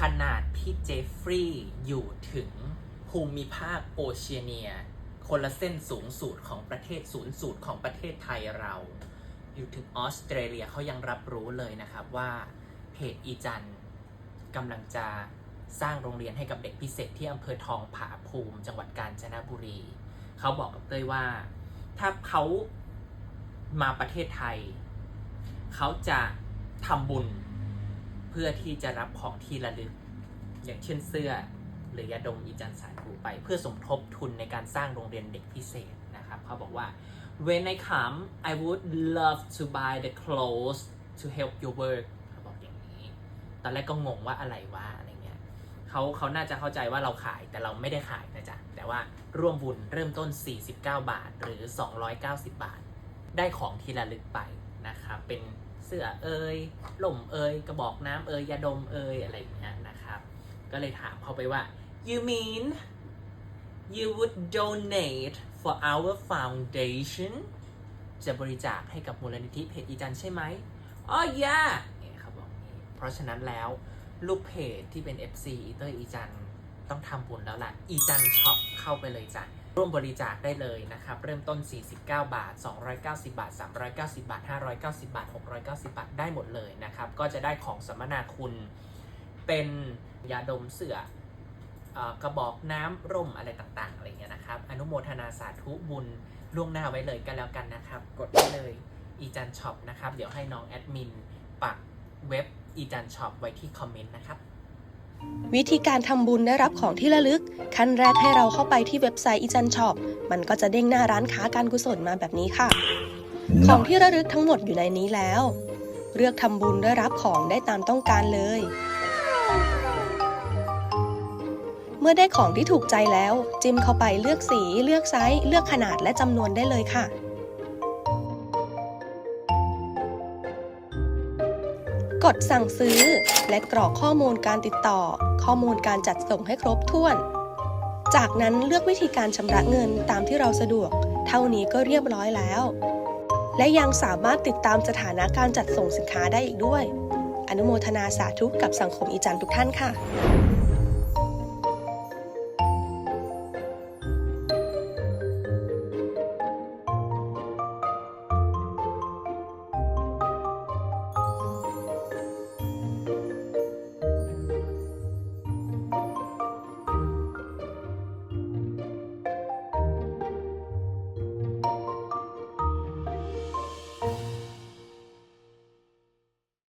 ขนาดพี่เจฟฟรีย์อยู่ถึงภูมิภาคโอเชียเนีย คนละเส้นสูงสุดของประเทศศูนย์สูตรของประเทศไทยเรา อยู่ถึงออสเตรเลียเขายังรับรู้เลยนะครับว่าเพจอีจันกำลังจะสร้างโรงเรียนให้กับเด็กพิเศษที่อำเภอทองผาภูมิ จังหวัดกาญจนบุรี เขาบอกกับเต้ยว่า ถ้าเขามาประเทศไทย เขาจะทำบุญ เพื่อที่จะรับของที่ระลึก อย่างเช่นเสื้อหรือยาดมอีจันสายภูไป เพื่อสมทบทุนในการสร้างโรงเรียนเด็กพิเศษนะครับเขาบอกว่า when I come I would love to buy the clothes to help your work เขาบอกอย่างนี้ ตอนแรกก็งงว่าอะไรวะอะไรเงี้ยเขาเขาน่าจะเข้าใจว่าเราขายแต่เราไม่ได้ขายนะจ๊ะ แต่ว่าร่วมบุญเริ่มต้น 49 บาทหรือ 290 บาท ได้ของที่ระลึกไปนะครับเป็น เสื้อเอยหล่มเอยกระบอกน้ำเอยยาดมเอยอะไรอย่างเงี้ยนะครับ ก็เลยถามเขาไปว่า you mean you would donate for our foundation จะบริจาคให้กับมูลนิธิเพจอีจันใช่ไหมอ๋อ yeah เนี่ยเขาบอกนี้เพราะฉะนั้นแล้วลูกเพจที่เป็น FC อีเตอร์อีจันต้องทำบุญแล้วล่ะ อีจันช็อปเข้าไปเลยจ้ะ ร่วมบริจาคได้เลยนะครับ เริ่มต้น 49 บาท 290 บาท 390 บาท 590 บาท 690 บาท ได้หมดเลยนะครับ ก็จะได้ของสัมมนาคุณเป็นยาดมเสือเออกระบอกน้ำร่มอะไรต่างๆ อะไรเงี้ยนะครับ อนุโมทนาสาธุบุญล่วงหน้าไว้เลยกันแล้วกันนะครับ กดได้เลยอีจันช็อปนะครับ เดี๋ยวให้น้องแอดมินปักเว็บอีจันช็อปไว้ที่คอมเมนต์นะครับ วิธีการทำบุญได้รับของที่ระลึก ขั้นแรกให้เราเข้าไปที่เว็บไซต์อีจันช็อปมันก็จะเด้งหน้าร้านค้าการกุศลมาแบบนี้ค่ะ ของที่ระลึกทั้งหมดอยู่ในนี้แล้ว เลือกทำบุญได้รับของได้ตามต้องการเลย เมื่อได้ของที่ถูกใจแล้ว จิ้มเข้าไปเลือกสี เลือกไซส์ เลือกขนาดและจำนวนได้เลยค่ะ กดสั่งซื้อ และกรอกข้อมูลการติดต่อ ข้อมูลการจัดส่งให้ครบถ้วน จากนั้นเลือกวิธีการชำระเงินตามที่เราสะดวก เท่านี้ก็เรียบร้อยแล้ว และยังสามารถติดตามสถานะการจัดส่งสินค้าได้อีกด้วย อนุโมทนาสาธุกับสังคมอีจันทุกท่านค่ะ